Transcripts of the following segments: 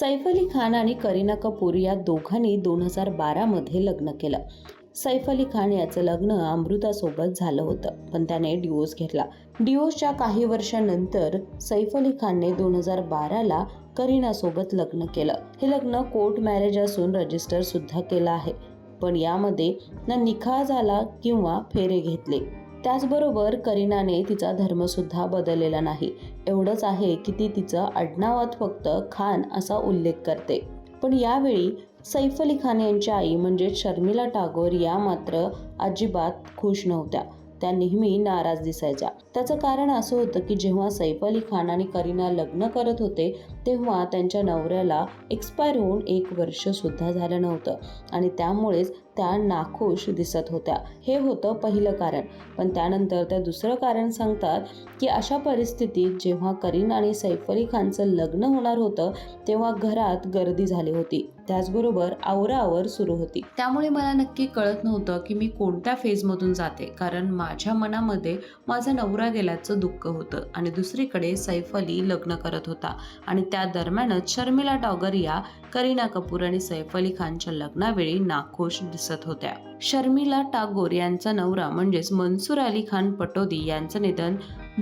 सैफ अली खान आणि करीना कपूर या दोघांनी दोन हजार बारामध्ये लग्न केलं. सैफ अली खान याचं लग्न अमृतासोबत झालं होतं पण त्याने डिवोर्स घेतला. डिवोर्सच्या काही वर्षानंतर सैफ अली खानने दोन हजार बाराला करीनासोबत लग्न केलं. हे लग्न कोर्ट मॅरेज असून रजिस्टर सुद्धा केलं आहे पण यामध्ये ना निखा झाला किंवा फेरे घेतले. त्याचबरोबर करीनाने तिचा धर्मसुद्धा बदललेला नाही. एवढंच आहे की ती तिचं आडनावात फक्त खान असा उल्लेख करते. पण यावेळी सैफ अली खान यांच्या आई म्हणजे शर्मिला टागोर या मात्र अजिबात खुश नव्हत्या. त्या नेहमी नाराज दिसायच्या. त्याचं कारण असं होतं की जेव्हा सैफ अली खान आणि करीना लग्न करत होते तेव्हा त्यांच्या नवऱ्याला एक्सपायर होऊन एक वर्ष सुद्धा झालं नव्हतं. आणि त्यामुळेच त्या नाखुश दिसत होत्या. हे होतं पहिलं कारण. पण त्यानंतर त्या दुसरं कारण सांगतात की अशा परिस्थितीत जेव्हा करीन आणि सैफ अली खानचं लग्न होणार होतं तेव्हा घरात गर्दी झाली होती. त्याचबरोबर आवराआवर सुरू होती. त्यामुळे मला नक्की कळत नव्हतं की मी कोणत्या फेजमधून जाते कारण माझ्या मनामध्ये माझा नवरा गेल्याचं दुःख होतं आणि दुसरीकडे सैफ अली लग्न करत होता. आणि त्या दरम्यानच शर्मिला टॉगर या करीना कपूर आणि सैफ अली खानच्या लग्नावेळी नाखुश दिसत होत्या. शर्मिला टागोर यांचा नवरा म्हणजेच मनसूर अली खान पटोदी यांचं निधन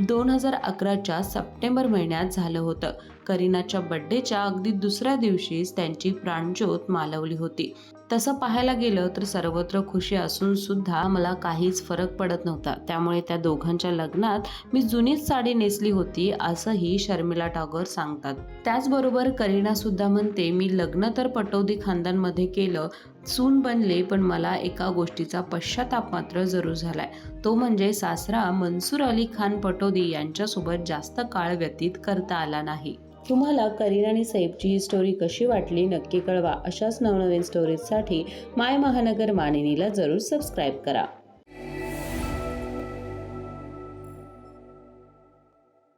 दोन हजार अकराच्या सप्टेंबर महिन्यात झालं होतं. करीनाच्या बड्डेच्या अगदी दुसऱ्या दिवशीच त्यांची प्राणज्योत मालवली होती. तसं पाहायला गेलं तर सर्वत्र खुशी असून सुद्धा मला काहीच फरक पडत नव्हता. त्यामुळे त्या दोघांच्या लग्नात मी जुनीच साडी नेसली होती असंही शर्मिला टागोर सांगतात. त्याचबरोबर करीना सुद्धा म्हणते मी लग्न तर पटौदी खानदानमध्ये केलं सून बनले पण मला एका गोष्टीचा पश्चाताप मात्र जरूर झालाय. तो म्हणजे सासरा मनसूर अली खान पटोदी यांच्यासोबत जास्त काळ व्यतीत करता आला नाही. तुम्हाला करीन आणि सैफची ही स्टोरी कशी वाटली नक्की कळवा. अशाच नवनवीन स्टोरीजसाठी माय महानगर मानिनीला जरूर सबस्क्राईब करा.